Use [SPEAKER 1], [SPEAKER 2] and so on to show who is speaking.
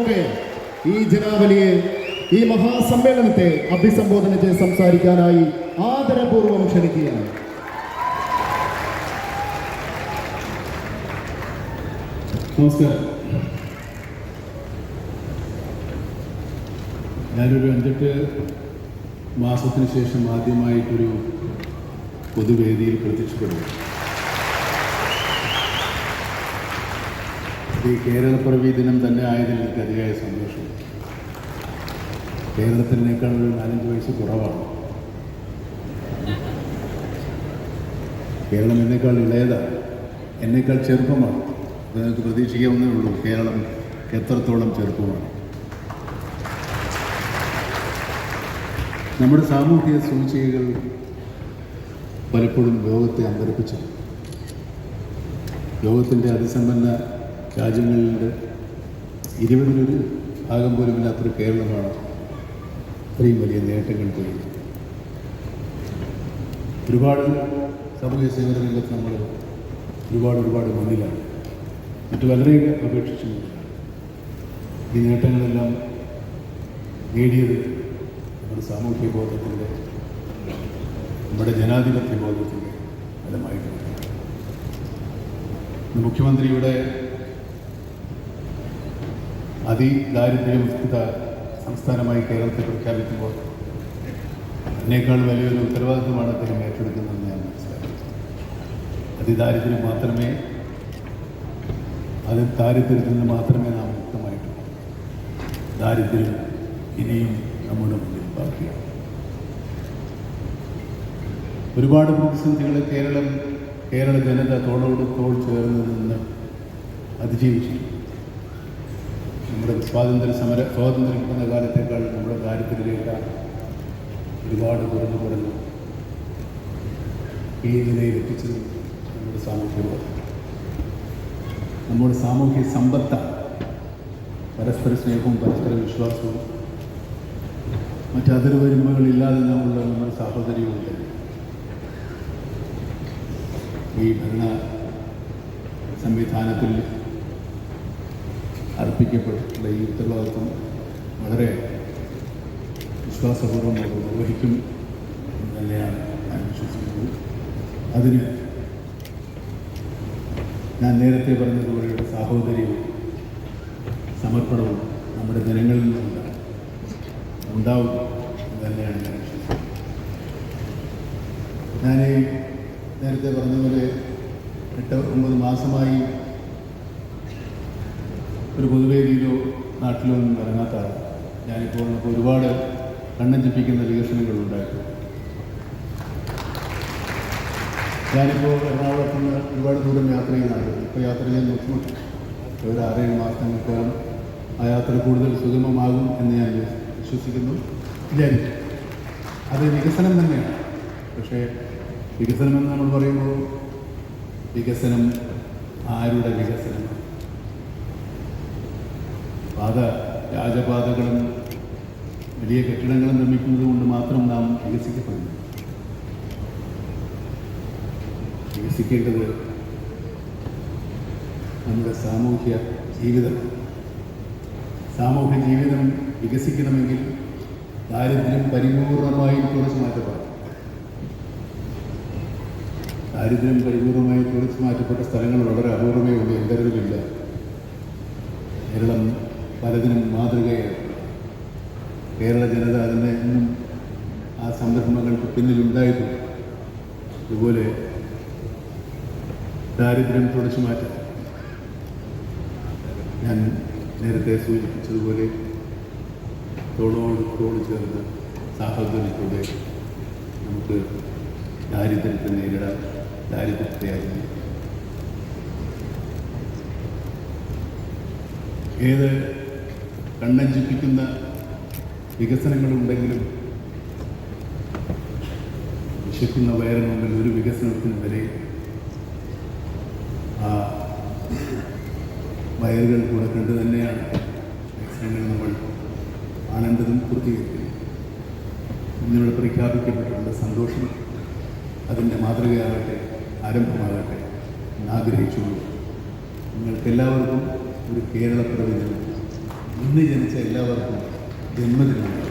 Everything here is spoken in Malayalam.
[SPEAKER 1] ഈ ജനാവലിയെ ഈ മഹാസമ്മേളനത്തെ അഭിസംബോധന ചെയ്ത് സംസാരിക്കാനായി ആദരപൂർവം ക്ഷണിക്കുകയാണ്.
[SPEAKER 2] നമസ്കാരം. ഞാനൊരു അഞ്ചെട്ട് മാസത്തിന് ശേഷം ആദ്യമായിട്ടൊരു പൊതുവേദിയിൽ പ്രത്യക്ഷപ്പെടുന്നു. ഈ കേരളപ്പിറവി ദിനം തന്നെ ആയതിൽ എനിക്ക് അതിയായ സന്തോഷം. കേരളത്തിനേക്കാൾ ഒരു നാലഞ്ച് വയസ്സ് കുറവാണ്. കേരളം എന്നേക്കാൾ ഇളയതാണ് എന്നേക്കാൾ ചെറുപ്പമാണ്. അതിനകത്ത് പ്രതീക്ഷിക്കാവുന്നേ ഉള്ളൂ. കേരളം എത്രത്തോളം ചെറുപ്പമാണ്. നമ്മുടെ സാമൂഹിക സൂചികകൾ പലപ്പോഴും ലോകത്തെ അമ്പരപ്പിച്ചു ലോകത്തിന്റെ അതിസമ്പന്ന രാജ്യങ്ങളിൽ ഇരുപതിലൊരു ഭാഗം പോലും ഇല്ലാത്തൊരു കേരളമാണ് ഇത്രയും വലിയ നേട്ടങ്ങൾ ചെയ്യുന്നത് ഒരുപാട് സാമൂഹ്യ സേവന രംഗത്ത് നമ്മൾ ഒരുപാട് ഒരുപാട് മുന്നിലാണ്. മറ്റു പലരെയും അപേക്ഷിച്ച് ഈ നേട്ടങ്ങളെല്ലാം നേടിയത് നമ്മുടെ സാമൂഹ്യ ബോധത്തിന്റെ നമ്മുടെ ജനാധിപത്യ ബോധത്തിന്റെ ഫലമായിട്ടുണ്ട് മുഖ്യമന്ത്രിയുടെ അതിദാരിദ്ര്യമുക്ത സംസ്ഥാനമായി കേരളത്തെ പ്രഖ്യാപിക്കുമ്പോൾ എന്നേക്കാൾ വലിയൊരു ഉത്തരവാദിത്വമാണ് അദ്ദേഹം ഏറ്റെടുക്കുന്നതെന്ന് ഞാൻ മനസ്സിലാക്കി അതിദാരിദ്ര്യം മാത്രമേ അത് ദാരിദ്ര്യത്തിൽ നിന്ന് മാത്രമേ നാം മുക്തമായിട്ടുള്ളൂ ദാരിദ്ര്യം ഇനിയും നമ്മുടെ മുന്നിൽ ബാക്കിയാണ്. ഒരുപാട് പ്രതിസന്ധികളെ കേരളം കേരള ജനത തോളോട് തോൾ ചേർന്ന് നിന്ന് അതിജീവിച്ചിട്ടുണ്ട്. നമ്മുടെ സ്വാതന്ത്ര്യ സമര സ്വാതന്ത്ര്യം കിട്ടുന്ന കാലത്തേക്കാൾ നമ്മുടെ ദാരിദ്ര്യരേഖ ഒരുപാട് കുറഞ്ഞു കുറഞ്ഞു. ഈ നിലയിൽ എത്തിച്ചത് നമ്മുടെ സാമൂഹ്യ നമ്മുടെ സാമൂഹ്യ സമ്പത്താണ് പരസ്പര സ്നേഹവും പരസ്പര വിശ്വാസവും മറ്റ് വരുമ്പകളില്ലാതെ നമ്മളുടെ നമ്മുടെ സാഹോദര്യമുണ്ട് ഈ ഭരണ സംവിധാനത്തിൽ അർപ്പിക്കപ്പെട്ടിട്ടുള്ള ഈ ഉത്തരവാദിത്വം വളരെ വിശ്വാസപൂർവം നമ്മൾ നിർവഹിക്കും എന്ന് തന്നെയാണ് ഞാൻ വിശ്വസിക്കുന്നത്. അതിന് ഞാൻ നേരത്തെ പറഞ്ഞതുപോലെയുള്ള സാഹോദര്യവും സമർപ്പണവും നമ്മുടെ ജനങ്ങളിൽ നിന്നുണ്ട് ഉണ്ടാവും എന്ന് തന്നെയാണ് ഞാൻ വിശ്വസിക്കുന്നത്. ഞാൻ നേരത്തെ പറഞ്ഞതുപോലെ എട്ട് ഒമ്പത് മാസമായി ഒരു പൊതുവേദിയിലോ നാട്ടിലോ ഒന്നും ഇറങ്ങാത്ത ആളാണ് ഞാനിപ്പോൾ നമുക്ക് ഒരുപാട് കണ്ണഞ്ചിപ്പിക്കുന്ന വികസനങ്ങൾ ഉണ്ടായിട്ടുണ്ട് ഞാനിപ്പോൾ എറണാകുളത്ത് നിന്ന് ഒരുപാട് ദൂരം യാത്ര ചെയ്യുന്നുണ്ട് ഇപ്പോൾ യാത്ര ചെയ്യാൻ ബുദ്ധിമുട്ട് ഒരു ആറേഴ് മാസങ്ങൾക്കകം ആ യാത്ര കൂടുതൽ സുഗമമാകും എന്ന് ഞാൻ വിശ്വസിക്കുന്നു വിചാരിക്കും അത് വികസനം തന്നെയാണ്. പക്ഷേ വികസനം എന്ന് നമ്മൾ പറയുമ്പോൾ വികസനം ആരുടെ വികസനം? പാത രാജപാതകളും വലിയ കെട്ടിടങ്ങളും നിർമ്മിക്കുന്നത് കൊണ്ട് മാത്രം നാം വികസിക്കപ്പെടുന്നു. വികസിക്കേണ്ടത് നമ്മുടെ സാമൂഹ്യ ജീവിതം സാമൂഹ്യ ജീവിതം വികസിക്കണമെങ്കിൽ ദാരിദ്ര്യം പരിപൂർണമായി കുറച്ച് മാറ്റപ്പെടണം. ദാരിദ്ര്യം പരിപൂർണമായി കുറച്ച് മാറ്റപ്പെട്ട സ്ഥലങ്ങൾ വളരെ അപൂർവമേ ഉള്ളൂ എന്തരവില്ല കേരളം പലതിനും മാതൃകയാണ് കേരള ജനത അതിനെ ഇന്നും ആ സംരംഭങ്ങൾക്ക് പിന്നിലുണ്ടായിട്ടുണ്ട്. അതുപോലെ ദാരിദ്ര്യം തുടച്ചു മാറ്റാൻ ഞാൻ നേരത്തെ സൂചിപ്പിച്ചതുപോലെ തോളോട് തോട് ചേർന്ന് സാഹോദര്യത്തോടെ നമുക്ക് ദാരിദ്ര്യത്തെ നേരിടാൻ ദാരിദ്ര്യത്തെയായിരുന്നു ഏത് കണ്ണഞ്ചിപ്പിക്കുന്ന വികസനങ്ങളുണ്ടെങ്കിലും വിശക്കുന്ന വയറിന് മുമ്പിൽ ഒരു വികസനത്തിന് വരെ ആ വയറുകൾ കൂടെ കണ്ടു തന്നെയാണ് വികസനങ്ങൾ നമ്മൾ ആനന്ദതും പൂർത്തീകരിക്കുന്നത്. ഇന്നിവിടെ പ്രഖ്യാപിക്കപ്പെട്ടിട്ടുള്ള സന്തോഷം. അതിന്റെ മാതൃകയാകട്ടെ ആരംഭമാകട്ടെ എന്നാഗ്രഹിച്ചുള്ളൂ നിങ്ങൾക്കെല്ലാവർക്കും ഒരു കേരള ദിനം ഇന്ന് ജനിച്ച എല്ലാവർക്കും ജന്മദിനമുണ്ട്